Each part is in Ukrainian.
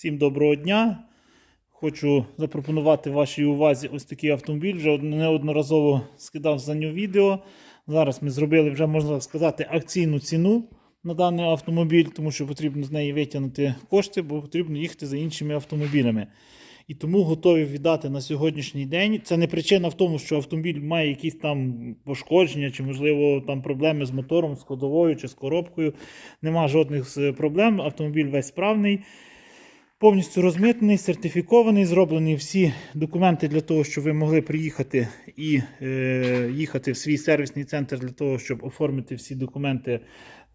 Всім доброго дня. Хочу запропонувати вашій увазі ось такий автомобіль. Вже неодноразово скидав за нього відео. Зараз ми зробили вже, можна сказати, акційну ціну на даний автомобіль, тому що потрібно з неї витягнути кошти, бо потрібно їхати за іншими автомобілями. І тому готові віддати на сьогоднішній день. Це не причина в тому, що автомобіль має якісь там пошкодження, чи, можливо, там проблеми з мотором, з ходовою чи з коробкою. Нема жодних проблем. Автомобіль весь справний. Повністю розмитнений, сертифікований, зроблені всі документи для того, щоб ви могли приїхати і е, їхати в свій сервісний центр для того, щоб оформити всі документи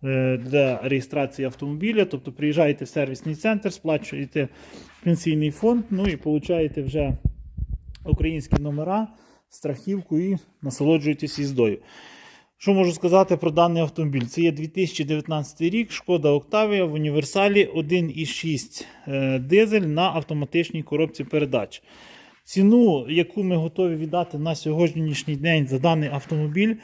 е, для реєстрації автомобіля. Тобто приїжджаєте в сервісний центр, сплачуєте пенсійний фонд, ну і получаєте вже українські номера, страхівку і насолоджуєтесь їздою. Що можу сказати про даний автомобіль? Це є 2019 рік, шкода Октавія в універсалі 1,6 е, дизель на автоматичній коробці передач. Ціну, яку ми готові віддати на сьогоднішній день за даний автомобіль,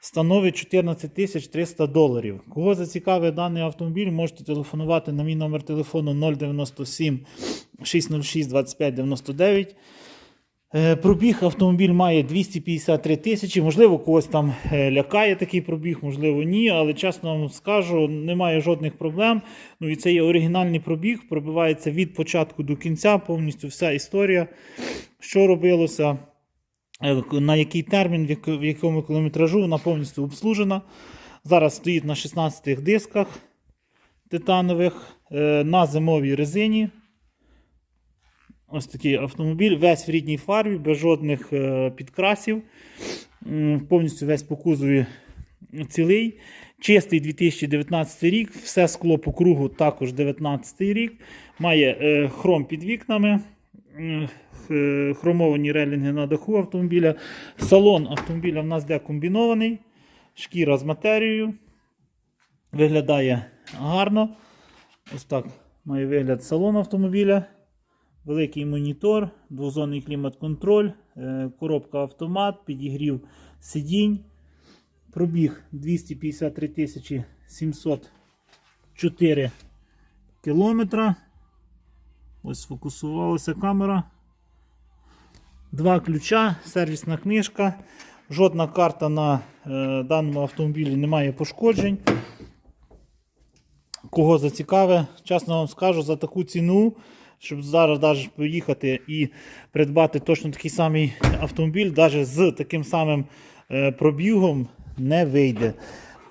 становить 14 тисяч 300 доларів. Кого зацікавить даний автомобіль, можете телефонувати на мій номер телефону 097 606 25 99. Е, Пробіг автомобіль має 253 тисячі. Можливо, когось там е, лякає такий пробіг, можливо, ні. Але чесно вам скажу, немає жодних проблем. Ну і це є оригінальний пробіг, пробивається від початку до кінця, повністю вся історія, що робилося, е, на який термін, в якому кілометражу вона повністю обслужена. Зараз стоїть на 16 дисках титанових на зимовій резині. Ось такий автомобіль, весь в рідній фарбі, без жодних е, підкрасів. Повністю весь по кузові цілий. Чистий 2019 рік, все скло по кругу також 2019 рік. Має е, хром під вікнами, м, хромовані релінги на даху автомобіля. Салон автомобіля в нас де комбінований, шкіра з матерією. Виглядає гарно. Ось так має вигляд салон автомобіля. Великий монітор, двозонний клімат-контроль, е, коробка автомат, підігрів сидінь. Пробіг 253 тисячі 704 кілометра. Ось сфокусувалася камера. Два ключа, сервісна книжка. Жодна карта на е, даному автомобілі не має пошкоджень. Кого зацікаве, чесно вам скажу, за таку ціну, щоб зараз навіть поїхати і придбати точно такий самий автомобіль, навіть з таким самим е, пробігом не вийде.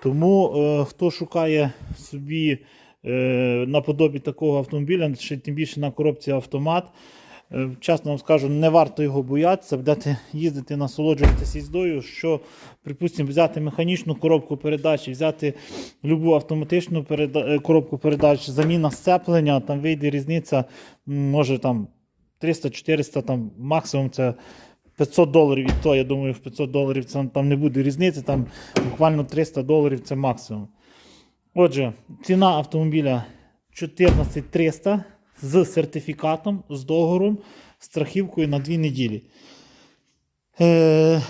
Тому е, хто шукає собі е, наподобі такого автомобіля, ще тим більше на коробці автомат, чесно вам скажу, не варто його боятися, будете їздити, насолоджуватися їздою, що, припустимо, взяти механічну коробку передач, взяти любу автоматичну переда- е, коробку передач, заміна сцеплення, там вийде різниця, може там 300-400, там максимум це 500 доларів і то, я думаю, в 500 доларів це там не буде різниці, там буквально 300 доларів це максимум. Отже, ціна автомобіля 14300 з сертифікатом, з договором, страхівкою на 2 неділі. Е,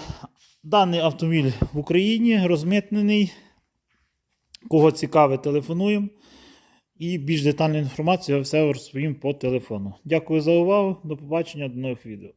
даний автомобіль в Україні розмитнений. Кого цікаве, телефонуємо. І більш детальну інформацію я все розповім по телефону. Дякую за увагу. До побачення, до нових відео.